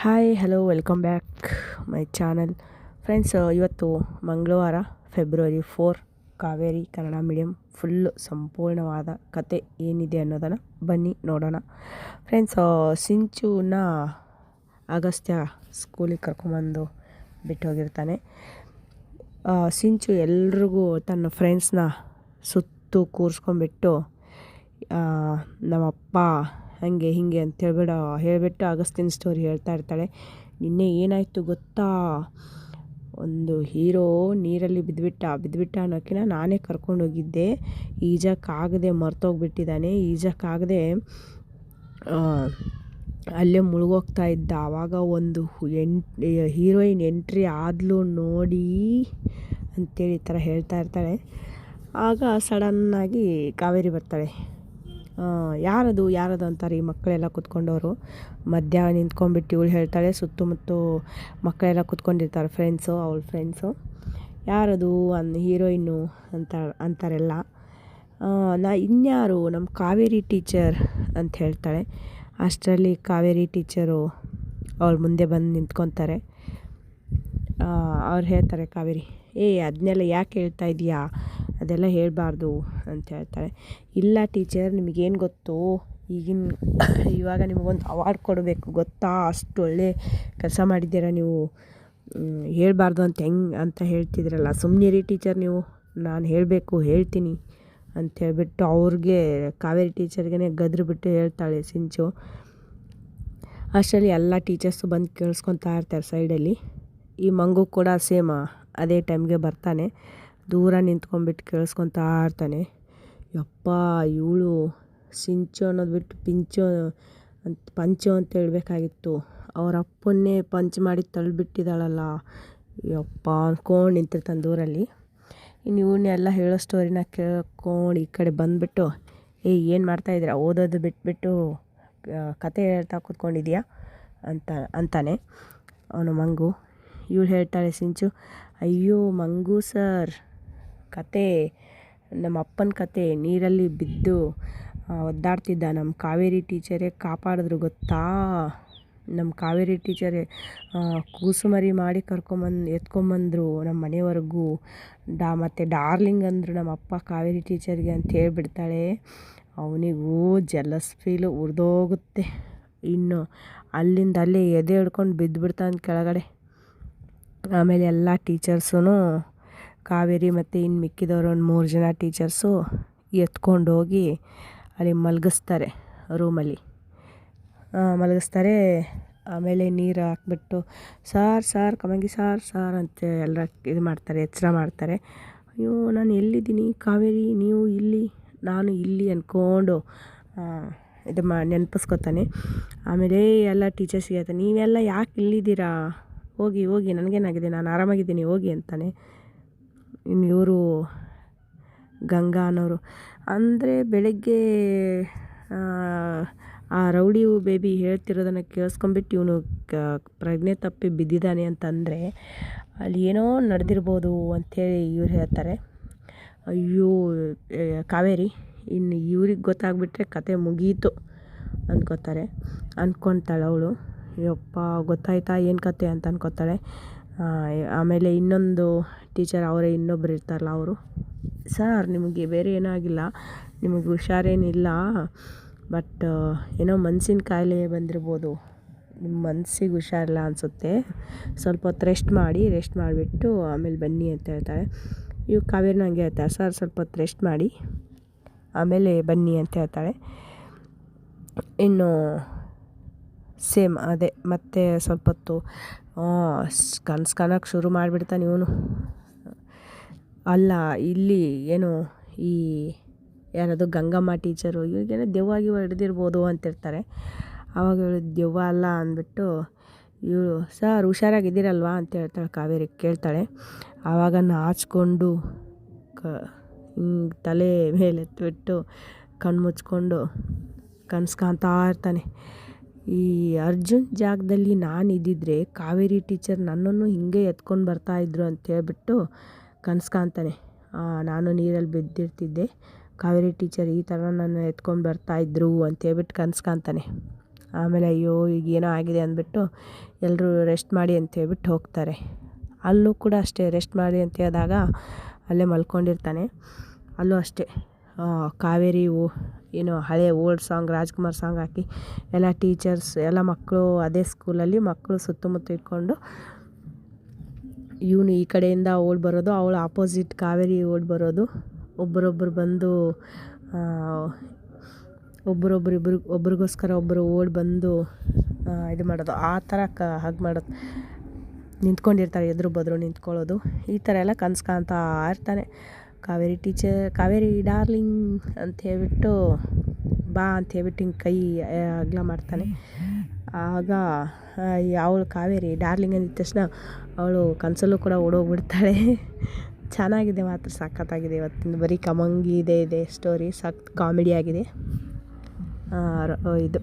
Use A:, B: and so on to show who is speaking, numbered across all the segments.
A: Hi hello welcome back my channel friends ಇವತ್ತು ಮಂಗಳವಾರ February four Kaveri Kannada medium full ಸಂಪೂರ್ಣವಾದ ಕತೆ ಏನಿದೆ ಅನ್ನೋದನ್ನು ಬನ್ನಿ ನೋಡೋಣ. ಫ್ರೆಂಡ್ಸ್ ಸಿಂಚುನ ಅಗಸ್ತ್ಯ ಸ್ಕೂಲಿಗೆ ಕರ್ಕೊಂಬಂದು ಬಿಟ್ಟು ಹೋಗಿರ್ತಾನೆ. ಸಿಂಚು ಎಲ್ರಿಗೂ ತನ್ನ ಫ್ರೆಂಡ್ಸ್ನ ಸುತ್ತು ಕೂರಿಸ್ಕೊಂಬಿಟ್ಟು ಆ, ನಮ್ಮಪ್ಪ ಹಾಗೆ ಹೀಗೆ ಅಂತ ಹೇಳ್ಬಿಡ ಹೇಳಿಬಿಟ್ಟು ಅಗಸ್ತಿನ್ ಸ್ಟೋರಿ ಹೇಳ್ತಾ ಇರ್ತಾಳೆ. ನಿನ್ನೆ ಏನಾಯಿತು ಗೊತ್ತಾ? ಒಂದು ಹೀರೋ ನೀರಲ್ಲಿ ಬಿದ್ದುಬಿಟ್ಟ ಬಿದ್ದುಬಿಟ್ಟ ಅನ್ನೋಕ್ಕಿಂತ ನಾನೇ ಕರ್ಕೊಂಡೋಗಿದ್ದೆ. ಈಜಕ್ಕಾಗದೆ ಮರ್ತೋಗ್ಬಿಟ್ಟಿದ್ದಾನೆ. ಈಜಕ್ಕಾಗದೆ ಅಲ್ಲೇ ಮುಳುಗೋಗ್ತಾ ಇದ್ದ. ಆವಾಗ ಒಂದು ಎನ್ ಹೀರೋಯಿನ್ ಎಂಟ್ರಿ ಆದ್ಲು ನೋಡಿ ಅಂತೇಳಿ ಈ ಥರ ಹೇಳ್ತಾ ಇರ್ತಾಳೆ. ಆಗ ಸಡನ್ನಾಗಿ ಕಾವೇರಿ ಬರ್ತಾಳೆ. ಯಾರದು ಯಾರದು ಅಂತಾರೆ ಈ ಮಕ್ಕಳೆಲ್ಲ ಕುತ್ಕೊಂಡವರು? ಮಧ್ಯ ನಿಂತ್ಕೊಂಡ್ಬಿಟ್ಟು ಇವಳು ಹೇಳ್ತಾಳೆ, ಸುತ್ತಮುತ್ತ ಮಕ್ಕಳೆಲ್ಲ ಕುತ್ಕೊಂಡಿರ್ತಾರೆ ಫ್ರೆಂಡ್ಸು ಅವಳ ಫ್ರೆಂಡ್ಸು ಯಾರದು ಅನ್, ಹೀರೋಯಿನ್ನು ಅಂತ, ಅಂತಾರೆಲ್ಲ. ನಾ, ಇನ್ಯಾರು? ನಮ್ಮ ಕಾವೇರಿ ಟೀಚರ್ ಅಂತ ಹೇಳ್ತಾಳೆ. ಅಷ್ಟರಲ್ಲಿ ಕಾವೇರಿ ಟೀಚರು ಅವಳ ಮುಂದೆ ಬಂದು ನಿಂತ್ಕೊತಾರೆ. ಅವ್ರು ಹೇಳ್ತಾರೆ, ಕಾವೇರಿ, ಏ ಅದನ್ನೆಲ್ಲ ಯಾಕೆ ಹೇಳ್ತಾ ಇದೀಯಾ? ಅದೆಲ್ಲ ಹೇಳಬಾರ್ದು ಅಂತ ಹೇಳ್ತಾರೆ. ಇಲ್ಲ ಟೀಚರ್ ನಿಮಗೇನು ಗೊತ್ತು? ಈಗಿನ ಇವಾಗ ನಿಮಗೊಂದು ಅವಾರ್ಡ್ ಕೊಡಬೇಕು, ಗೊತ್ತಾ? ಅಷ್ಟು ಒಳ್ಳೆ ಕೆಲಸ ಮಾಡಿದ್ದೀರ ನೀವು? ಹೇಳಬಾರ್ದು ಅಂತ ಹೆಂಗೆ ಅಂತ ಹೇಳ್ತಿದ್ರಲ್ಲ. ಸುಮ್ಮನೆ ರೀ ಟೀಚರ್ ನೀವು. ನಾನು ಹೇಳಬೇಕು, ಹೇಳ್ತೀನಿ ಅಂತ ಹೇಳ್ಬಿಟ್ಟು ಅವ್ರಿಗೆ, ಕಾವೇರಿ ಟೀಚರ್ಗೆ ಗದ್ರು ಬಿಟ್ಟು ಹೇಳ್ತಾಳೆ ಸಿಂಚು. ಅಷ್ಟರಲ್ಲಿ ಎಲ್ಲ ಟೀಚರ್ಸು ಬಂದು ಕೇಳಿಸ್ಕೊತಾ ಇರ್ತಾರೆ ಸೈಡಲ್ಲಿ ಈ ಮಂಗು ಕೂಡ ಸೇಮ ಅದೇ ಟೈಮ್ಗೆ ಬರ್ತಾನೆ. ದೂರ ನಿಂತ್ಕೊಂಡ್ಬಿಟ್ಟು ಕೇಳಿಸ್ಕೊತಾ ಇರ್ತಾನೆ. ಯಪ್ಪ, ಇವಳು ಸಿಂಚು ಅನ್ನೋದು ಬಿಟ್ಟು ಪಿಂಚು ಅಂತ ಪಂಚು ಅಂತ ಹೇಳಬೇಕಾಗಿತ್ತು. ಅವ್ರ ಅಪ್ಪನ್ನೇ ಪಂಚ್ ಮಾಡಿ ತಳ್ಳಿಬಿಟ್ಟಿದ್ದಾಳಲ್ಲ ಯಪ್ಪ ಅಂದ್ಕೊಂಡು ನಿಂತಿರ್ತಾನೆ ದೂರಲ್ಲಿ. ಇನ್ನು ಇವನ್ನೆಲ್ಲ ಹೇಳೋ ಸ್ಟೋರಿನ ಕೇಳ್ಕೊಂಡು ಈ ಕಡೆ ಬಂದುಬಿಟ್ಟು, ಏ, ಏನು ಮಾಡ್ತಾಯಿದ್ದೀರಾ ಓದೋದು ಬಿಟ್ಬಿಟ್ಟು ಕತೆ ಹೇಳ್ತಾ ಕೂತ್ಕೊಂಡಿದ್ಯಾ? ಅಂತ, ಅಂತಾನೆ ಅವನು ಮಂಗು. ಇವಳು ಹೇಳ್ತಾಳೆ, ಸಿಂಚು, ಅಯ್ಯೋ ಮಂಗು ಸರ್ ಕತೆ, ನಮ್ಮ ಅಪ್ಪನ ಕತೆ ನೀರಲ್ಲಿ ಬಿದ್ದು ಒದ್ದಾಡ್ತಿದ್ದ ನಮ್ಮ ಕಾವೇರಿ ಟೀಚರೇ ಕಾಪಾಡಿದ್ರು ಗೊತ್ತಾ? ನಮ್ಮ ಕಾವೇರಿ ಟೀಚರೇ ಕೂಸುಮರಿ ಮಾಡಿ ಕರ್ಕೊಂಬಂದು, ಎತ್ಕೊಂಬಂದರು ನಮ್ಮ ಮನೆವರೆಗೂ. ಡಾ, ಮತ್ತು ಡಾರ್ಲಿಂಗ್ ಅಂದರು ನಮ್ಮ ಅಪ್ಪ ಕಾವೇರಿ ಟೀಚರ್ಗೆ ಅಂತ ಹೇಳಿಬಿಡ್ತಾಳೆ. ಅವನಿಗೂ ಜಲಸ್ ಫೀಲು ಉರಿದೋಗುತ್ತೆ. ಇನ್ನು ಅಲ್ಲಿಂದ ಅಲ್ಲೇ ಎದೆ ಹಿಡ್ಕೊಂಡು ಬಿದ್ದುಬಿಡ್ತಾನೆ ಕೆಳಗಡೆ. ಆಮೇಲೆ ಎಲ್ಲ ಟೀಚರ್ಸೂ ಕಾವೇರಿ ಮತ್ತು ಇನ್ನು ಮಿಕ್ಕಿದವರು ಒಂದು ಮೂರು ಜನ ಟೀಚರ್ಸು ಎತ್ಕೊಂಡು ಹೋಗಿ ಅಲ್ಲಿ ಮಲಗಿಸ್ತಾರೆ ರೂಮಲ್ಲಿ ಮಲಗಿಸ್ತಾರೆ. ಆಮೇಲೆ ನೀರು ಹಾಕ್ಬಿಟ್ಟು, ಸಾರ್ ಸಾರ್, ಕಮಂಗಿ ಸಾರ್ ಸಾರ್ ಅಂತ ಎಲ್ಲ ಇದು ಮಾಡ್ತಾರೆ, ಎಚ್ಚರ ಮಾಡ್ತಾರೆ. ಅಯ್ಯೋ, ನಾನು ಎಲ್ಲಿದ್ದೀನಿ? ಕಾವೇರಿ, ನೀವು ಇಲ್ಲಿ, ನಾನು ಇಲ್ಲಿ ಅಂದ್ಕೊಂಡು ಇದು ಮಾ, ನೆನಪಿಸ್ಕೊತಾನೆ. ಆಮೇಲೆ ಎಲ್ಲ ಟೀಚರ್ಸ್ಗೆ ಹೇಳ್ತಾನೆ, ನೀವೆಲ್ಲ ಯಾಕೆ ಇಲ್ಲಿದ್ದೀರಾ? ಹೋಗಿ ಹೋಗಿ, ನನಗೇನಾಗಿದೆ? ನಾನು ಆರಾಮಾಗಿದ್ದೀನಿ, ಹೋಗಿ ಅಂತಾನೆ. ಇನ್ನು ಇವರು ಗಂಗಾ ಅನ್ನೋರು. ಅಂದರೆ ಬೆಳಗ್ಗೆ ಆ, ರೌಡಿ ಬೇಬಿ ಹೇಳ್ತಿರೋದನ್ನು ಕೇಳಿಸ್ಕೊಂಬಿಟ್ಟು ಇವನು ಕ ಪ್ರಜ್ಞೆ ತಪ್ಪಿ ಬಿದ್ದಿದ್ದಾನೆ ಅಂತಂದರೆ ಅಲ್ಲಿ ಏನೋ ನಡೆದಿರ್ಬೋದು ಅಂಥೇಳಿ ಇವ್ರು ಹೇಳ್ತಾರೆ. ಅಯ್ಯೋ ಕಾವೇರಿ ಇನ್ನು ಇವ್ರಿಗೆ ಗೊತ್ತಾಗ್ಬಿಟ್ರೆ ಕತೆ ಮುಗೀತು ಅಂದ್ಕೋತಾರೆ ಅಂದ್ಕೊತಾಳೆ ಅವಳು. ಯಪ್ಪ ಗೊತ್ತಾಯ್ತಾ ಏನು ಕತೆ ಅಂತ ಅನ್ಕೋತಾಳೆ. ಆ, ಆಮೇಲೆ ಇನ್ನೊಂದು ಟೀಚರ್ ಅವರೇ ಇನ್ನೊಬ್ರು ಇರ್ತಾರಲ್ಲ ಅವರು. ಸರ್, ನಿಮಗೆ ಬೇರೆ ಏನೂ ಆಗಿಲ್ಲ ನಿಮಗೆ ಹುಷಾರೇನಿಲ್ಲ, ಬಟ್, ಏನೋ ಮನ್ಸಿನ ಕಾಯಿಲೆ ಬಂದಿರ್ಬೋದು. ನಿಮ್ಮ ಮನ್ಸಿಗೆ ಹುಷಾರಿಲ್ಲ ಅನಿಸುತ್ತೆ. ಸ್ವಲ್ಪ ಹೊತ್ತು ರೆಸ್ಟ್ ಮಾಡಿ ರೆಸ್ಟ್ ಮಾಡಿಬಿಟ್ಟು ಆಮೇಲೆ ಬನ್ನಿ ಅಂತ ಹೇಳ್ತಾಳೆ ಇವು ಕಾವೇರಿನಂಗೆ ಹೇಳ್ತಾರೆ, ಸರ್, ಸ್ವಲ್ಪ ಹೊತ್ತು ರೆಸ್ಟ್ ಮಾಡಿ, ಆಮೇಲೆ ಬನ್ನಿ ಅಂತ ಹೇಳ್ತಾಳೆ. ಇನ್ನು ಸೇಮ್ ಅದೇ, ಮತ್ತೆ ಸ್ವಲ್ಪ ಹೊತ್ತು ಕನ್ಸು ಕನಕ್ಕೆ ಶುರು ಮಾಡಿಬಿಡ್ತಾನೆ ಇವನು. ಅಲ್ಲ, ಇಲ್ಲಿ ಏನು ಈ ಯಾರದು ಗಂಗಮ್ಮ ಟೀಚರು ಇವಾಗೇನು ದೆವ್ವ ಹಿಡ್ದಿರ್ಬೋದು ಅಂತಿರ್ತಾರೆ. ಆವಾಗ ಇವಳು ದೆವ್ವ ಅಲ್ಲ ಅಂದ್ಬಿಟ್ಟು ಇವಳು, ಸರ್, ಹುಷಾರಾಗಿದ್ದೀರಲ್ವಾ? ಅಂತ ಹೇಳ್ತಾಳೆ ಕಾವೇರಿ, ಕೇಳ್ತಾಳೆ. ಆವಾಗ ನಾಚಿಕೊಂಡು ಕ, ಹಿಂಗೆ ತಲೆ ಮೇಲೆ ಎತ್ಬಿಟ್ಟು ಕಣ್ಣು ಮುಚ್ಕೊಂಡು ಕಾಣ್ತಾ ಇರ್ತಾನೆ. ಈ ಅರ್ಜುನ್ ಜಾಗದಲ್ಲಿ ನಾನು ಇದ್ದಿದ್ರೆ ಕಾವೇರಿ ಟೀಚರ್ ನನ್ನನ್ನು ಹಿಂಗೆ ಎತ್ಕೊಂಡು ಬರ್ತಾಯಿದ್ರು ಅಂತ ಹೇಳ್ಬಿಟ್ಟು ಕನ್ಸು ಕಾಣ್ತಾನೆ ನಾನು ನೀರಲ್ಲಿ ಬಿದ್ದಿರ್ತಿದ್ದೆ. ಕಾವೇರಿ ಟೀಚರ್ ಈ ಥರ ನನ್ನ ಎತ್ಕೊಂಡು ಬರ್ತಾಯಿದ್ರು ಅಂತ ಹೇಳ್ಬಿಟ್ಟು ಕನ್ಸು ಕಾಣ್ತಾನೆ ಆಮೇಲೆ ಅಯ್ಯೋ, ಈಗ ಏನೋ ಆಗಿದೆ ಅಂದ್ಬಿಟ್ಟು ಎಲ್ಲರೂ ರೆಸ್ಟ್ ಮಾಡಿ ಅಂತ ಹೇಳ್ಬಿಟ್ಟು ಹೋಗ್ತಾರೆ. ಅಲ್ಲೂ ಕೂಡ ಅಷ್ಟೇ ರೆಸ್ಟ್ ಮಾಡಿ ಅಂತ ಹೇಳಿದಾಗ ಅಲ್ಲೇ ಮಲ್ಕೊಂಡಿರ್ತಾನೆ. ಅಲ್ಲೂ ಅಷ್ಟೇ. ಕಾವೇರಿ ಏನು ಹಳೆ ಓಲ್ಡ್ ಸಾಂಗ್, ರಾಜ್ಕುಮಾರ್ ಸಾಂಗ್ ಹಾಕಿ ಎಲ್ಲ ಟೀಚರ್ಸ್, ಎಲ್ಲ ಮಕ್ಕಳು ಅದೇ ಸ್ಕೂಲಲ್ಲಿ ಮಕ್ಕಳು ಸುತ್ತಮುತ್ತ ಇಟ್ಕೊಂಡು ಇವನು ಈ ಕಡೆಯಿಂದ ಓಡಿ ಬರೋದು, ಅವಳು ಆಪೋಸಿಟ್ ಕಾವೇರಿ ಓಡಿ ಬರೋದು. ಒಬ್ಬರೊಬ್ಬರು ಬಂದು ಒಬ್ಬರೊಬ್ಬರು ಇಬ್ಬರು ಒಬ್ರಿಗೋಸ್ಕರ ಒಬ್ಬರು ಓಡ್ ಬಂದು ಇದು ಮಾಡೋದು. ಆ ಥರ ಕ, ಹಾಗೆ ಮಾಡೋದು. ನಿಂತ್ಕೊಂಡಿರ್ತಾರೆ, ಎದುರು ಬದ್ರು ನಿಂತ್ಕೊಳ್ಳೋದು. ಈ ಥರ ಎಲ್ಲ ಕನ್ಸು ಕಾಣ್ತಾ ಇರ್ತಾನೆ ಕಾವೇರಿ ಟೀಚರ್, ಕಾವೇರಿ ಡಾರ್ಲಿಂಗ್ ಅಂತ ಹೇಳಿಬಿಟ್ಟು ಬಾ ಅಂತ ಹೇಳ್ಬಿಟ್ಟು ಹಿಂಗೆ ಕೈ ಅಗಲ ಮಾಡ್ತಾನೆ. ಆಗ ಅವಳು ಕಾವೇರಿ ಡಾರ್ಲಿಂಗ್ ಅಂದಿದ್ದ ತಕ್ಷಣ ಅವಳು ಕನಸಲ್ಲೂ ಕೂಡ ಓಡೋಗ್ಬಿಡ್ತಾಳೆ. ಚೆನ್ನಾಗಿದೆ ಮಾತ್ರ, ಸಖತ್ತಾಗಿದೆ ಇವತ್ತಿನ ಬರೀ ಕಮಂಗಿ ಇದೆ ಇದೆ ಸ್ಟೋರಿ ಸಖತ್ ಕಾಮಿಡಿ ಆಗಿದೆ. ಇದು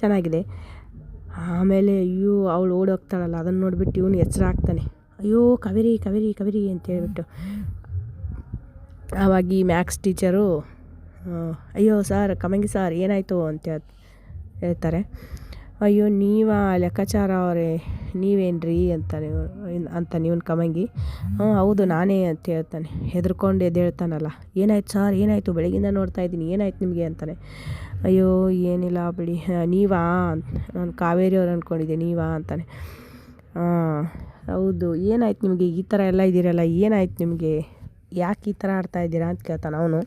A: ಚೆನ್ನಾಗಿದೆ. ಆಮೇಲೆ ಅಯ್ಯೋ, ಅವಳು ಓಡೋಗ್ತಾಳಲ್ಲ ಅದನ್ನು ನೋಡಿಬಿಟ್ಟು ಇವನು ಎಚ್ಚರ ಆಗ್ತಾನೆ ಅಯ್ಯೋ, ಕಾವೇರಿ ಕಾವೇರಿ ಕಾವೇರಿ ಅಂತ ಹೇಳ್ಬಿಟ್ಟು ಆವಾಗ ಈ ಮ್ಯಾಕ್ಸ್ ಟೀಚರು ಅಯ್ಯೋ ಸರ್ ಕಮಂಗಿ ಸರ್ ಏನಾಯಿತು ಅಂತ ಹೇಳ್ತಾರೆ. ಅಯ್ಯೋ, ನೀವಾ ಲೆಕ್ಕಾಚಾರ ಅವರೇ, ನೀವೇನ್ರಿ ಅಂತ ನೀವು ಅಂತ ನೀವು ಕಮಂಗಿ ಹ್ಞೂ ಹೌದು, ನಾನೇ ಅಂತ ಹೇಳ್ತಾನೆ. ಹೆದರ್ಕೊಂಡು ಎದ್ದೇಳ್ತಾನಲ್ಲ. ಏನಾಯ್ತು ಸರ್ ಏನಾಯಿತು? ಬೆಳಗಿಂದ ನೋಡ್ತಾ ಇದ್ದೀನಿ, ಏನಾಯ್ತು ನಿಮಗೆ ಅಂತಾನೆ. ಅಯ್ಯೋ, ಏನಿಲ್ಲ ಬಿಡಿ. ನೀವಾ? ನಾನು ಕಾವೇರಿ ಅವ್ರು ಅಂದ್ಕೊಂಡಿದ್ದೆ ನೀವಾ ಅಂತಾನೆ. ಹಾಂ ಹೌದು, ಏನಾಯ್ತು ನಿಮಗೆ? ಈ ಥರ ಎಲ್ಲ ಇದ್ದೀರಲ್ಲ ಏನಾಯ್ತು ನಿಮಗೆ? ಯಾಕೆ ಈ ಥರ ಆಡ್ತಾ ಇದ್ದೀರಾ ಅಂತ ಕೇಳ್ತಾನೆ ಅವನು.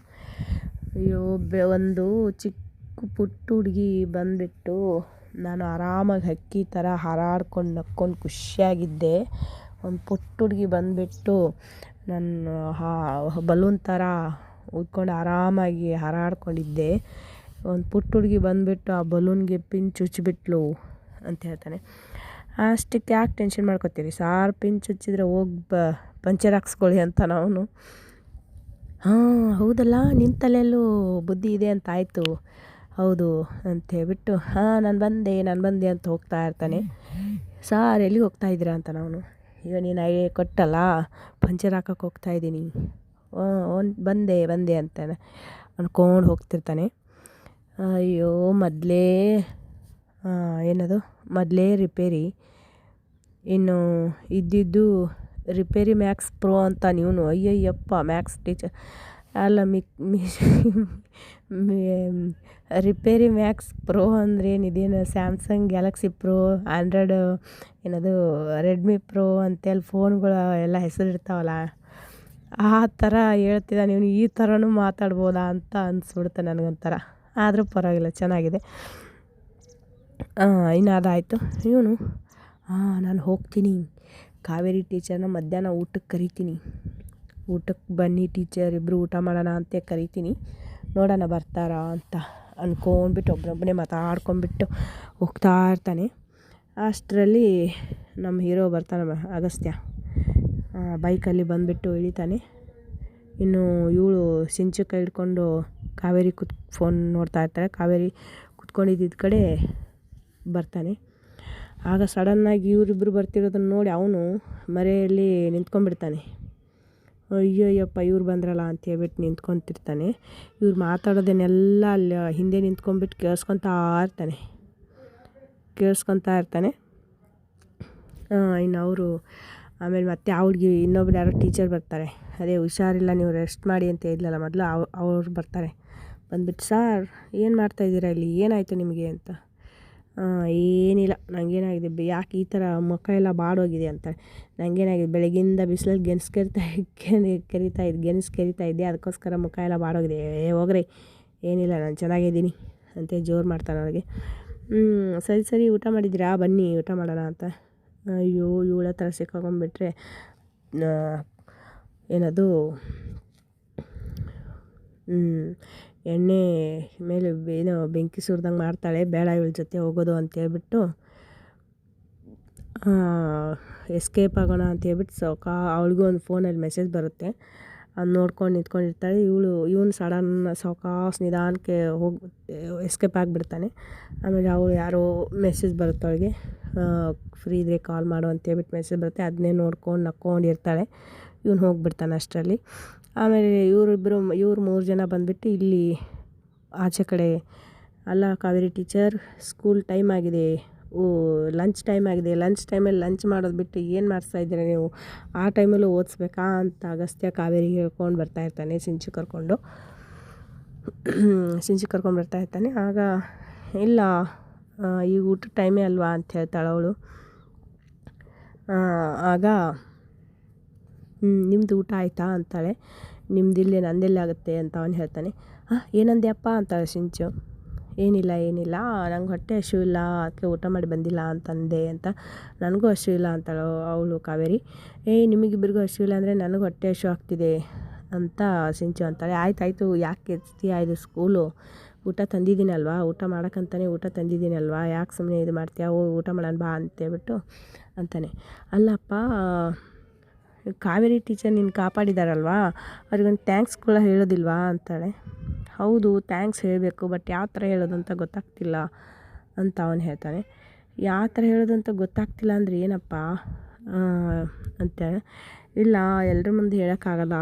A: ಅಯ್ಯೋ, ಬೆ, ಒಂದು ಚಿಕ್ಕ ಪುಟ್ಟ ಹುಡುಗಿ ಬಂದುಬಿಟ್ಟು ನಾನು ಆರಾಮಾಗಿ ಹಕ್ಕಿ ಥರ ಹಾರಾಡ್ಕೊಂಡು ನಕ್ಕೊಂಡು ಖುಷಿಯಾಗಿದ್ದೆ. ಒಂದು ಪುಟ್ಟ ಹುಡುಗಿ ಬಂದುಬಿಟ್ಟು ನನ್ನ ಹಾ ಬಲೂನ್ ಥರ ಉದ್ಕೊಂಡು ಆರಾಮಾಗಿ ಹಾರಾಡ್ಕೊಂಡಿದ್ದೆ. ಒಂದು ಪುಟ್ಟ ಹುಡುಗಿ ಬಂದುಬಿಟ್ಟು ಆ ಬಲೂನ್ಗೆ ಪಿನ್ ಚುಚ್ಚಿಬಿಟ್ಲು ಅಂತ ಹೇಳ್ತಾನೆ. ಅಷ್ಟಕ್ಕೆ ಯಾಕೆ ಟೆನ್ಷನ್ ಮಾಡ್ಕೊತೀರಿ? ಸಾರ್ ಪಿನ್ ಚುಚ್ಚಿದ್ರೆ ಹೋಗಿ ಬ ಪಂಚರ್ ಹಾಕ್ಸ್ಕೊಳ್ಳಿ ಅಂತ ಅವನು ಹಾಂ, ಹೌದಲ್ಲ? ನಿನ್ನ ತಲೆಯಲ್ಲೂ ಬುದ್ಧಿ ಇದೆ ಅಂತ ಆಯಿತು. ಹೌದು ಅಂತ ಹೇಳ್ಬಿಟ್ಟು, ಹಾಂ, ನಾನು ಬಂದೆ ನಾನು ಬಂದೆ ಅಂತ ಹೋಗ್ತಾ ಇರ್ತಾನೆ. ಸಾರ್, ಎಲ್ಲಿಗೆ ಹೋಗ್ತಾ ಇದ್ದೀರಾ ಅಂತ ಅವನು ಈಗ ನೀನು ಐ ಕೊಟ್ಟಲ್ಲ? ಪಂಚರ್ ಹಾಕಕ್ಕೆ ಹೋಗ್ತಾ ಇದ್ದೀನಿ. ಒಂದು ಬಂದೆ ಬಂದೆ ಅಂತಾನೆ. ಅನ್ಕೊಂಡು ಹೋಗ್ತಿರ್ತಾನೆ. ಅಯ್ಯೋ, ಮೊದಲೇ ಏನದು? ಮೊದಲೇ ರಿಪೇರಿ. ಇನ್ನು ಇದ್ದಿದ್ದು ರಿಪೇರಿ ಮ್ಯಾಕ್ಸ್ ಪ್ರೋ ಅಂತ ನೀವು ಅಯ್ಯಯ್ಯಪ್ಪ ಮ್ಯಾಕ್ಸ್ ಟೀಚರ್ ಅಲ್ಲ ಮಿಕ್ ರಿಪೇರಿ ಮ್ಯಾಕ್ಸ್ ಪ್ರೋ ಅಂದರೆ ಏನಿದೇನು ಸ್ಯಾಮ್ಸಂಗ್ ಗ್ಯಾಲಕ್ಸಿ ಪ್ರೋ ಆ್ಯಂಡ್ರಾಯ್ಡ್ ಏನದು ರೆಡ್ಮಿ ಪ್ರೋ ಅಂತೇಳಿ ಫೋನ್ಗಳು ಎಲ್ಲ ಹೆಸರಿರ್ತಾವಲ್ಲ ಆ ಥರ ಹೇಳ್ತಿದ್ದ ನೀವು ಈ ಥರನೂ ಮಾತಾಡ್ಬೋದಾ ಅಂತ ಅನಿಸ್ಬಿಡುತ್ತೆ ನನಗೊಂಥರ. ಆದರೂ ಪರವಾಗಿಲ್ಲ, ಚೆನ್ನಾಗಿದೆ. ಇನ್ನು ಅದಾಯಿತು. ಇವನು ಹಾಂ ನಾನು ಹೋಗ್ತೀನಿ. ಕಾವೇರಿ ಟೀಚರ್ನ ಮಧ್ಯಾಹ್ನ ಊಟಕ್ಕೆ ಕರಿತೀನಿ. ಊಟಕ್ಕೆ ಬನ್ನಿ ಟೀಚರ್ ಇಬ್ಬರು ಊಟ ಮಾಡೋಣ ಅಂತ ಕರಿತೀನಿ. ನೋಡೋಣ ಬರ್ತಾರಾ ಅಂತ ಅಂದ್ಕೊಂಡ್ಬಿಟ್ಟು ಒಬ್ಬರೊಬ್ಬನೇ ಮಾತಾಡ್ಕೊಂಡ್ಬಿಟ್ಟು ಹೋಗ್ತಾ ಇರ್ತಾನೆ. ಅಷ್ಟರಲ್ಲಿ ನಮ್ಮ ಹೀರೋ ಬರ್ತಾನೆ ಅಗಸ್ತ್ಯ. ಬೈಕಲ್ಲಿ ಬಂದುಬಿಟ್ಟು ಇಳಿತಾನೆ. ಇನ್ನು ಇವಳು ಕೈ ಹಿಡ್ಕೊಂಡು ಕಾವೇರಿ ಕುತ್ ಫೋನ್ ನೋಡ್ತಾ ಇರ್ತಾರೆ ಕಾವೇರಿ ಕುತ್ಕೊಂಡಿದ್ದ ಕಡೆ ಬರ್ತಾನೆ. ಆಗ ಸಡನ್ನಾಗಿ ಇವರಿಬ್ಬರು ಬರ್ತಿರೋದನ್ನು ನೋಡಿ ಅವನು ಮರೆಯಲ್ಲಿ ನಿಂತ್ಕೊಂಡ್ಬಿಡ್ತಾನೆ. ಅಯ್ಯಯ್ಯಪ್ಪ, ಇವ್ರು ಬಂದ್ರಲ್ಲ ಅಂತ ಹೇಳ್ಬಿಟ್ಟು ನಿಂತ್ಕೊತಿರ್ತಾನೆ. ಇವ್ರು ಮಾತಾಡೋದನ್ನೆಲ್ಲ ಅಲ್ಲಿ ಹಿಂದೆ ನಿಂತ್ಕೊಂಡ್ಬಿಟ್ಟು ಕೇಳಿಸ್ಕೊತಾ ಇರ್ತಾನೆ. ಕೇಳಿಸ್ಕೊತಾ ಇರ್ತಾನೆ. ಇನ್ನು ಅವರು ಆಮೇಲೆ ಮತ್ತೆ ಅವ್ರಿಗೆ ಇನ್ನೊಬ್ರು ಯಾರೋ ಟೀಚರ್ ಬರ್ತಾರೆ. ಅದೇ ಹುಷಾರಿಲ್ಲ, ನೀವು ರೆಸ್ಟ್ ಮಾಡಿ ಅಂತ ಹೇಳಿದ್ಲಲ್ಲ ಮೊದಲು ಅವ್, ಅವ್ರು ಬರ್ತಾರೆ. ಬಂದ್ಬಿಟ್ಟು ಸಾರ್ ಏನು ಮಾಡ್ತಾಯಿದ್ದೀರಾ ಇಲ್ಲಿ? ಏನಾಯಿತು ನಿಮಗೆ? ಅಂತ. ಏನಿಲ್ಲ. ನನಗೇನಾಗಿದೆ ಯಾಕೆ ಈ ಥರ ಮುಖ ಎಲ್ಲ ಬಾಡೋಗಿದೆ ಅಂತ. ನನಗೇನಾಗಿದೆ ಬೆಳಗಿಂದ ಬಿಸಿಲಲ್ಲಿ ಗೆಣಸು ಕೆರಿತಾ ಕೆರಿತಾ ಇದ್ದೆ ಗೆಣಸು ಕೆರಿತಾ ಇದ್ದೆ ಅದಕ್ಕೋಸ್ಕರ ಮುಖ ಎಲ್ಲ ಬಾಡೋಗಿದೆ. ಏ ಹೋಗ್ರಿ. ಏನಿಲ್ಲ, ನಾನು ಚೆನ್ನಾಗಿದ್ದೀನಿ ಅಂತ ಜೋರು ಮಾಡ್ತಾನೆ ಅವ್ರಿಗೆ ಸರಿ ಸರಿ, ಊಟ ಮಾಡಿದ್ದೀರಾ? ಬನ್ನಿ, ಊಟ ಮಾಡೋಣ ಅಂತ. ಅಯ್ಯೋ, ಇವಳ ಥರ ಸಿಕ್ಕಾಕೊಂಡ್ಬಿಟ್ರೆ ಏನದು? ಎಣ್ಣೆ ಮೇಲೆ ಏನೋ ಬೆಂಕಿ ಸುರಿದಂಗೆ ಮಾಡ್ತಾಳೆ, ಬೇಡ ಇವಳ ಜೊತೆ ಹೋಗೋದು ಅಂತೇಳ್ಬಿಟ್ಟು ಎಸ್ಕೇಪ್ ಆಗೋಣ ಅಂತೇಳ್ಬಿಟ್ಟು ಸೌಕಾ ಅವಳಿಗೂ ಒಂದು ಫೋನಲ್ಲಿ ಮೆಸೇಜ್ ಬರುತ್ತೆ. ಅದು ನೋಡ್ಕೊಂಡು ನಿಂತ್ಕೊಂಡಿರ್ತಾಳೆ. ಇವಳು, ಇವನು ಸಡನ್ ಸಾವ್ಕಾಸ್ ನಿಧಾನಕ್ಕೆ ಹೋಗಿ ಎಸ್ಕೇಪ್ ಆಗಿಬಿಡ್ತಾನೆ. ಆಮೇಲೆ ಅವಳು ಯಾರೋ ಮೆಸೇಜ್ ಬರುತ್ತೆ ಅವಳಿಗೆ. ಫ್ರೀ ಇದ್ರೆ ಕಾಲ್ ಮಾಡು ಅಂತೇಳ್ಬಿಟ್ಟು ಮೆಸೇಜ್ ಬರುತ್ತೆ. ಅದನ್ನೇ ನೋಡ್ಕೊಂಡು ನಕ್ಕೊಂಡಿರ್ತಾಳೆ. ಇವನು ಹೋಗಿಬಿಡ್ತಾನೆ ಅಷ್ಟರಲ್ಲಿ. ಆಮೇಲೆ ಇವರಿಬ್ಬರು ಇವ್ರು ಮೂರು ಜನ ಬಂದುಬಿಟ್ಟು ಇಲ್ಲಿ ಆಚೆ ಕಡೆ ಅಲ್ಲ ಕಾವೇರಿ ಟೀಚರ್ ಸ್ಕೂಲ್ ಟೈಮ್ ಆಗಿದೆ. ಓ ಲಂಚ್ ಟೈಮ್ ಆಗಿದೆ. ಲಂಚ್ ಟೈಮಲ್ಲಿ ಲಂಚ್ ಮಾಡೋದು ಬಿಟ್ಟು ಏನು ಮಾಡಿಸ್ತಾ ಇದ್ದೀರ ನೀವು? ಆ ಟೈಮಲ್ಲೂ ಓದಿಸ್ಬೇಕಾ ಅಂತ ಅಗಸ್ತ್ಯ ಕಾವೇರಿ ಹೇಳ್ಕೊಂಡು ಬರ್ತಾ ಇರ್ತಾನೆ, ಸಿಂಚು ಕರ್ಕೊಂಡು. ಸಿಂಚು ಕರ್ಕೊಂಡು ಬರ್ತಾ ಇರ್ತಾನೆ. ಆಗ ಇಲ್ಲ ಈಗ ಊಟದ ಟೈಮೇ ಅಲ್ವಾ ಅಂತ ಹೇಳ್ತಾಳೆ ಅವಳು. ಆಗ ನಿಮ್ಮದು ಊಟ ಆಯಿತಾ ಅಂತಾಳೆ. ನಿಮ್ದು ಇಲ್ಲೇ, ನಂದೆಲ್ಲಿ ಆಗುತ್ತೆ ಅಂತ ಅವನು ಹೇಳ್ತಾನೆ. ಹಾಂ ಏನಂದ್ಯಪ್ಪ ಅಂತಾಳೆ ಸಿಂಚು. ಏನಿಲ್ಲ ಏನಿಲ್ಲ. ನಂಗೆ ಹೊಟ್ಟೆ ಹಸಿವಿಲ್ಲ ಇಲ್ಲ. ಅದಕ್ಕೆ ಊಟ ಮಾಡಿ ಬಂದಿಲ್ಲ ಅಂತಂದೆ ಅಂತ. ನನಗೂ ಹಸಿವಿಲ್ಲ ಇಲ್ಲ, ಅಂತಾಳು ಅವಳು ಕಾವೇರಿ. ಏಯ್ ನಿಮಗಿಬ್ಬರಿಗೂ ಹಸಿವಿಲ್ಲ ಅಂದರೆ ನನಗೆ ಹೊಟ್ಟೆ ಹಸಿವು ಆಗ್ತಿದೆ, ಅಂತ ಸಿಂಚು ಅಂತಾಳೆ. ಆಯ್ತು, ಆಯಿತು. ಯಾಕೆ ಎತ್ತೀಯ ಇದು ಸ್ಕೂಲು. ಊಟ ತಂದಿದ್ದೀನಲ್ವಾ? ಊಟ ಮಾಡೋಕ್ಕಂತಾನೆ ಊಟ ತಂದಿದ್ದೀನಲ್ವಾ? ಯಾಕೆ ಸುಮ್ಮನೆ ಇದು ಮಾಡ್ತೀಯಾ? ಓ ಊಟ ಮಾಡೋಣ ಬಾ, ಅಂತೇಳ್ಬಿಟ್ಟು ಅಂತಾನೆ. ಅಲ್ಲಪ್ಪ ಕಾವೇರಿ ಟೀಚರ್ ನೀನು ಕಾಪಾಡಿದಾರಲ್ವಾ? ಅವ್ರಿಗೊಂದು ಥ್ಯಾಂಕ್ಸ್ ಕೂಡ ಹೇಳೋದಿಲ್ವಾ ಅಂತಾಳೆ. ಹೌದು ಥ್ಯಾಂಕ್ಸ್ ಹೇಳಬೇಕು ಬಟ್ ಯಾವ ಥರ ಹೇಳೋದು ಅಂತ ಗೊತ್ತಾಗ್ತಿಲ್ಲ ಅಂತ ಅವನು ಹೇಳ್ತಾನೆ. ಯಾವ ಥರ ಹೇಳೋದು ಅಂತ ಗೊತ್ತಾಗ್ತಿಲ್ಲ ಅಂದರೆ ಏನಪ್ಪ ಅಂತ ಅಂತೇಳಿ ಇಲ್ಲ ಎಲ್ಲರ ಮುಂದೆ ಹೇಳೋಕ್ಕಾಗಲ್ಲ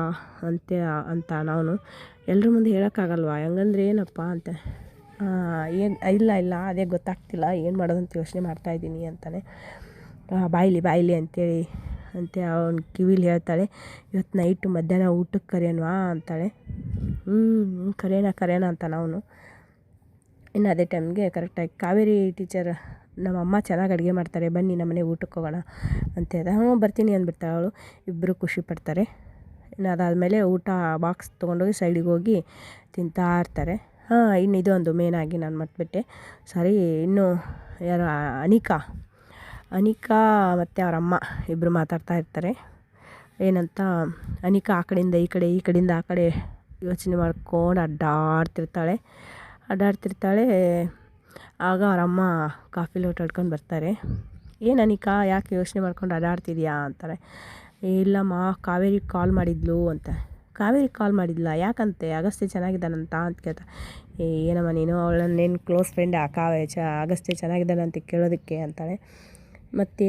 A: ಅಂತ ಅಂತ ನಾನು ಎಲ್ಲರ ಮುಂದೆ ಹೇಳೋಕ್ಕಾಗಲ್ವಾ? ಹೆಂಗಂದ್ರೆ ಏನಪ್ಪ ಅಂತ. ಏನು, ಇಲ್ಲ ಇಲ್ಲ, ಅದೇ ಗೊತ್ತಾಗ್ತಿಲ್ಲ. ಏನು ಮಾಡೋದಂತ ಯೋಚನೆ ಮಾಡ್ತಾಯಿದ್ದೀನಿ ಅಂತಾನೆ. ಬಾಯ್ಲಿ ಬಾಯ್ಲಿ ಅಂತೇಳಿ ಅಂತ ಅವನ ಕಿವಿಲಿ ಹೇಳ್ತಾಳೆ ಇವತ್ತು ನೈಟು ಮಧ್ಯಾಹ್ನ ಊಟಕ್ಕೆ ಕರೆಯೋಣವಾ? ಅಂತಾಳೆ. ಹ್ಞೂ ಕರೆಯೋಣ ಕರೆಯೋಣ, ಅಂತಾನೆ ಅವನು. ಇನ್ನು ಅದೇ ಟೈಮ್ಗೆ ಕರೆಕ್ಟಾಗಿ ಕಾವೇರಿ ಟೀಚರ್ ನಮ್ಮಮ್ಮ ಚೆನ್ನಾಗಿ ಅಡುಗೆ ಮಾಡ್ತಾರೆ, ಬನ್ನಿ ನಮ್ಮನೆ ಊಟಕ್ಕೆ ಹೋಗೋಣ ಅಂತ ಹೇಳಿದೆ. ಹ್ಞೂ ಬರ್ತೀನಿ, ಅಂದ್ಬಿಡ್ತಾಳೆ ಅವಳು. ಇಬ್ಬರು ಖುಷಿ ಪಡ್ತಾರೆ. ಇನ್ನು ಅದಾದಮೇಲೆ ಊಟ ಬಾಕ್ಸ್ ತೊಗೊಂಡೋಗಿ ಸೈಡಿಗೆ ಹೋಗಿ ತಿಂತಾ ಇರ್ತಾರೆ. ಹಾಂ, ಇನ್ನು ಇದೊಂದು ಮೇನಾಗಿ ನಾನು ಮಟ್ಬಿಟ್ಟೆ. ಸಾರಿ, ಇನ್ನು ಯಾರು ಅನಿಕಾ ಅನಿಕಾ ಮತ್ತು ಅವರ ಅಮ್ಮ ಇಬ್ಬರು ಮಾತಾಡ್ತಾ ಇರ್ತಾರೆ. ಏನಂತ, ಅನಿಕಾ ಆ ಕಡೆಯಿಂದ ಈ ಕಡೆ, ಈ ಕಡೆಯಿಂದ ಆ ಕಡೆ ಯೋಚನೆ ಮಾಡ್ಕೊಂಡು ಅಡ್ಡಾಡ್ತಿರ್ತಾಳೆ. ಅಡ್ಡಾಡ್ತಿರ್ತಾಳೆ. ಆಗ ಅವ್ರ ಅಮ್ಮ ಕಾಫಿ ಲೋಟ ಹಿಡ್ಕೊಂಡು ಬರ್ತಾರೆ. ಏನು ಅನಿಕಾ, ಯಾಕೆ ಯೋಚನೆ ಮಾಡ್ಕೊಂಡು ಅಡ್ಡಾಡ್ತಿದ್ಯಾ ಅಂತಾರೆ. ಇಲ್ಲಮ್ಮ, ಕಾವೇರಿ ಕಾಲ್ ಮಾಡಿದ್ಲು ಅಂತ. ಕಾವೇರಿ ಕಾಲ್ ಮಾಡಿದ್ಲ? ಯಾಕಂತೆ? ಅಗಸ್ತ್ಯ ಚೆನ್ನಾಗಿದ್ದಾನಂತ ಅಂತ ಕೇಳ್ತಾ. ಏನಮ್ಮ ನೀನು? ಅವಳನ್ನೇನು ಕ್ಲೋಸ್ ಫ್ರೆಂಡ್ ಆ, ಕಾವೇ ಚ, ಅಗಸ್ತ್ಯ ಚೆನ್ನಾಗಿದ್ದಾನಂತ ಕೇಳೋದಕ್ಕೆ ಅಂತಾಳೆ. ಮತ್ತು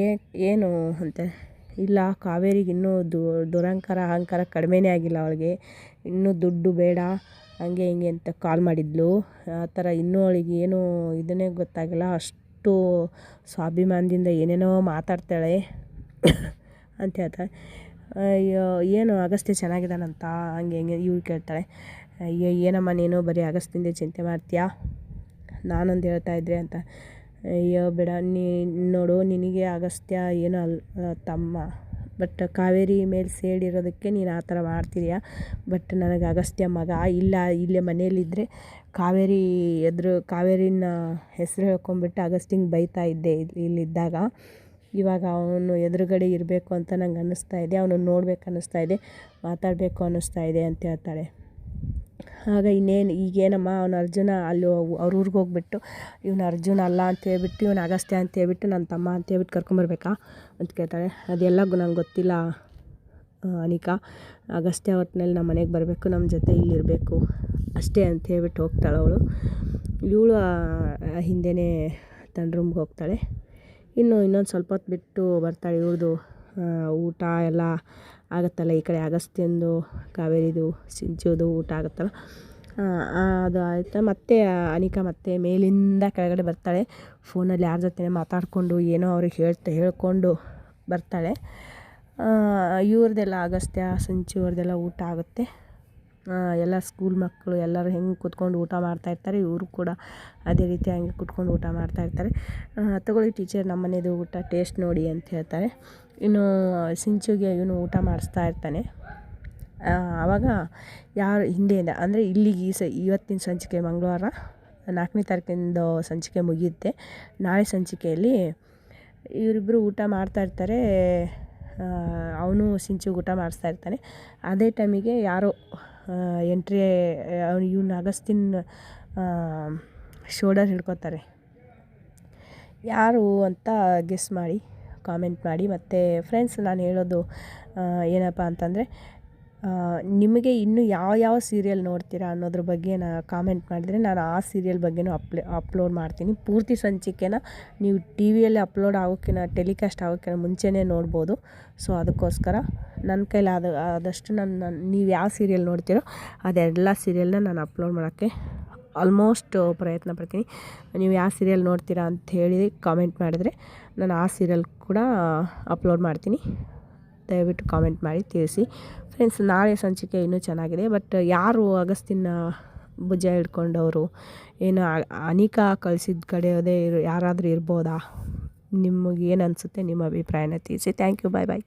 A: ಏನು ಅಂತ, ಇಲ್ಲ ಕಾವೇರಿಗೆ ಇನ್ನೂ ದುರಂಕಾರ, ಅಹಂಕಾರ ಕಡಿಮೆನೇ ಆಗಿಲ್ಲ ಅವಳಿಗೆ. ಇನ್ನೂ ದುಡ್ಡು ಬೇಡ, ಹಂಗೆ ಹಿಂಗೆ ಅಂತ ಕಾಲ್ ಮಾಡಿದ್ಲು. ಆ ಥರ ಇನ್ನೂ ಅವಳಿಗೆ ಏನೂ ಇದನ್ನೇ ಗೊತ್ತಾಗಿಲ್ಲ. ಅಷ್ಟು ಸ್ವಾಭಿಮಾನದಿಂದ ಏನೇನೋ ಮಾತಾಡ್ತಾಳೆ ಅಂತ ಹೇಳ್ತಾಳೆ. ಅಯ್ಯೋ, ಏನು ಅಗಸ್ತ್ಯ ಚೆನ್ನಾಗಿದ್ದಾನಂತ ಹಂಗೆ ಹಿಂಗೆ ಇವ್ಳು ಕೇಳ್ತಾಳೆ. ಅಯ್ಯೋ, ಏನಮ್ಮ ನೀನು ಬರೀ ಅಗಸ್ತ್ಯಂದೇ ಚಿಂತೆ ಮಾಡ್ತೀಯಾ? ನಾನೊಂದು ಹೇಳ್ತಾ ಇದ್ದೆ ಅಂತ. ಅಯ್ಯೋ ಬೇಡ, ನೀ ನೋಡು, ನಿನಗೆ ಅಗಸ್ತ್ಯ ಏನೋ ಅಲ್ ತಮ್ಮ. ಬಟ್ ಕಾವೇರಿ ಮೇಲೆ ಸೇಡಿರೋದಕ್ಕೆ ನೀನು ಆ ಥರ ಮಾಡ್ತಿದೀಯ? ಬಟ್ ನನಗೆ ಅಗಸ್ತ್ಯ ಮಗ ಇಲ್ಲ, ಇಲ್ಲೇ ಮನೆಯಲ್ಲಿದ್ದರೆ ಕಾವೇರಿ ಎದುರು, ಕಾವೇರಿನ ಹೆಸರು ಹೇಳ್ಕೊಂಬಿಟ್ಟು ಅಗಸ್ತ್ಯಂಗೆ ಬೈತಾ ಇದ್ದೆ ಇಲ್ಲಿ- ಇಲ್ಲಿದ್ದಾಗ. ಇವಾಗ ಅವನು ಎದುರುಗಡೆ ಇರಬೇಕು ಅಂತ ನಂಗೆ ಅನ್ನಿಸ್ತಾ ಇದೆ, ಅವನನ್ನು ನೋಡ್ಬೇಕು ಅನ್ನಿಸ್ತಾ ಇದೆ, ಮಾತಾಡಬೇಕು ಅನ್ನಿಸ್ತಾ ಇದೆ ಅಂತ ಹೇಳ್ತಾಳೆ. ಆಗ ಇನ್ನೇನು ಈಗೇನಮ್ಮ, ಅವನು ಅರ್ಜುನ ಅಲ್ಲಿ ಅವ್ರ ಊರಿಗೆ ಹೋಗ್ಬಿಟ್ಟು, ಇವನು ಅರ್ಜುನ ಅಲ್ಲ ಅಂತ ಹೇಳ್ಬಿಟ್ಟು, ಇವನು ಅಗಸ್ತ್ಯ ಅಂತ ಹೇಳ್ಬಿಟ್ಟು ನನ್ನ ತಮ್ಮ ಅಂತ ಹೇಳ್ಬಿಟ್ಟು ಕರ್ಕೊಂಬರ್ಬೇಕಾ? ಅಂತ ಕೇಳ್ತಾಳೆ. ಅದೆಲ್ಲ ನಂಗೆ ಗೊತ್ತಿಲ್ಲ ಅನಿಕಾ. ಅಗಸ್ತ್ಯ ಒಟ್ಟಿನಲ್ಲಿ ನಮ್ಮ ಮನೆಗೆ ಬರಬೇಕು ನಮ್ಮ ಜೊತೆ ಇಲ್ಲಿರಬೇಕು, ಅಷ್ಟೇ ಅಂತ ಹೇಳ್ಬಿಟ್ಟು ಹೋಗ್ತಾಳೆ ಅವಳು. ಇವಳು ಹಿಂದೆಯೇ ತನ್ನ ಹೋಗ್ತಾಳೆ. ಇನ್ನು ಇನ್ನೊಂದು ಸ್ವಲ್ಪ ಹೊತ್ತು ಬಿಟ್ಟು ಬರ್ತಾಳೆ ಇವ್ರದ್ದು ಊಟ ಎಲ್ಲ ಆಗುತ್ತಲ್ಲ ಈ ಕಡೆ ಅಗಸ್ತ್ಯಂದು ಕಾವೇರಿದು, ಸಿಂಚೋದು ಊಟ ಆಗುತ್ತಲ್ಲ. ಅದು ಆಯಿತಾ? ಮತ್ತೆ ಅನಿಕಾ ಮತ್ತೆ ಮೇಲಿಂದ ಕೆಳಗಡೆ ಬರ್ತಾಳೆ. ಫೋನಲ್ಲಿ ಯಾರ ಜೊತೆ ಮಾತಾಡಿಕೊಂಡು ಏನೋ ಅವ್ರಿಗೆ ಹೇಳ್ತಾ, ಹೇಳ್ಕೊಂಡು ಬರ್ತಾಳೆ. ಇವ್ರದ್ದೆಲ್ಲ ಅಗಸ್ತ್ಯ, ಸಂಚು ಅವ್ರದ್ದೆಲ್ಲ ಊಟ ಆಗುತ್ತೆ. ಎಲ್ಲ ಸ್ಕೂಲ್ ಮಕ್ಕಳು ಎಲ್ಲರೂ ಹೆಂಗೆ ಕೂತ್ಕೊಂಡು ಊಟ ಮಾಡ್ತಾಯಿರ್ತಾರೆ ಇವರು ಕೂಡ ಅದೇ ರೀತಿ ಹಂಗೆ ಕೂತ್ಕೊಂಡು ಊಟ ಮಾಡ್ತಾಯಿರ್ತಾರೆ ತಗೊಳ್ಳಿ ಟೀಚರ್ ನಮ್ಮ ಮನೆದು ಊಟ ಟೇಸ್ಟ್ ನೋಡಿ ಅಂತ ಹೇಳ್ತಾರೆ. ಇನ್ನು ಸಿಂಚುಗೆ ಇವನು ಊಟ ಮಾಡಿಸ್ತಾ ಇರ್ತಾನೆ. ಆವಾಗ ಯಾರು ಹಿಂದೆಯಿಂದ, ಅಂದರೆ ಇಲ್ಲಿಗೆ ಈ ಸ, ಇವತ್ತಿನ ಸಂಚಿಕೆ ಮಂಗಳವಾರ, ನಾಲ್ಕನೇ ತಾರೀಕಿಂದು ಸಂಚಿಕೆ ಮುಗಿಯುತ್ತೆ. ನಾಳೆ ಸಂಚಿಕೆಯಲ್ಲಿ ಇವರಿಬ್ಬರು ಊಟ ಮಾಡ್ತಾ ಇರ್ತಾರೆ. ಅವನು ಸಿಂಚು ಊಟ ಮಾಡಿಸ್ತಾ ಇರ್ತಾನೆ. ಅದೇ ಟೈಮಿಗೆ ಯಾರೋ ಎಂಟ್ರಿ, ಅವ್ನು ಇವ್ನು ಅಗಸ್ತಿನ್ ಶೋಲ್ಡರ್ ಹಿಡ್ಕೋತಾರೆ. ಯಾರು ಅಂತ ಗೆಸ್ ಮಾಡಿ. ಕಾಮೆಂಟ್ ಮಾಡಿ ಮತ್ತು ಫ್ರೆಂಡ್ಸ್ ನಾನು ಹೇಳೋದು ಏನಪ್ಪ ಅಂತಂದರೆ ನಿಮಗೆ ಇನ್ನು ಯಾವ ಯಾವ ಸೀರಿಯಲ್ ನೋಡ್ತೀರಾ ಅನ್ನೋದ್ರ ಬಗ್ಗೆ ನಾ ಕಾಮೆಂಟ್ ಮಾಡಿದರೆ ನಾನು ಆ ಸೀರಿಯಲ್ ಬಗ್ಗೆನೂ ಅಪ್ಲೇ ಅಪ್ಲೋಡ್ ಮಾಡ್ತೀನಿ. ಪೂರ್ತಿ ಸಂಚಿಕೆನ ನೀವು ಟಿ ವಿಯಲ್ಲಿ ಅಪ್ಲೋಡ್ ಆಗೋಕ್ಕಿಂತ ಟೆಲಿಕಾಸ್ಟ್ ಆಗೋಕ್ಕಿಂತ ಮುಂಚೆನೇ ನೋಡ್ಬೋದು. ಸೊ ಅದಕ್ಕೋಸ್ಕರ ನನ್ನ ಕೈಲಿ ಆದ, ಆದಷ್ಟು ನನ್ನ ನೀವು ಯಾವ ಸೀರಿಯಲ್ ನೋಡ್ತೀರೋ ಅದೆಲ್ಲ ಸೀರಿಯಲ್ನ ನಾನು ಅಪ್ಲೋಡ್ ಮಾಡೋಕ್ಕೆ ಆಲ್ಮೋಸ್ಟ್ ಪ್ರಯತ್ನ ಪಡ್ತೀನಿ. ನೀವು ಯಾವ ಸೀರಿಯಲ್ ನೋಡ್ತೀರಾ ಅಂತ ಹೇಳಿ ಕಾಮೆಂಟ್ ಮಾಡಿದರೆ ನಾನು ಆ ಸೀರಿಯಲ್ ಕೂಡ ಅಪ್ಲೋಡ್ ಮಾಡ್ತೀನಿ. ದಯವಿಟ್ಟು ಕಾಮೆಂಟ್ ಮಾಡಿ, ತಿಳಿಸಿ. ಫ್ರೆಂಡ್ಸ್ ನಾಳೆ ಸಂಚಿಕೆ ಇನ್ನೂ ಚೆನ್ನಾಗಿದೆ ಬಟ್ ಯಾರು ಅಗಸ್ತಿನ ಭುಜ ಹಿಡ್ಕೊಂಡವರು? ಏನು ಅನಿಕ ಕಳಿಸಿದ ಕಡೆಯೋದೇ ಯಾರಾದರೂ ಇರ್ಬೋದಾ? ನಿಮಗೆ ಏನು ಅನಿಸುತ್ತೆ? ನಿಮ್ಮ ಅಭಿಪ್ರಾಯನ ತಿಳಿಸಿ. Thank you bye bye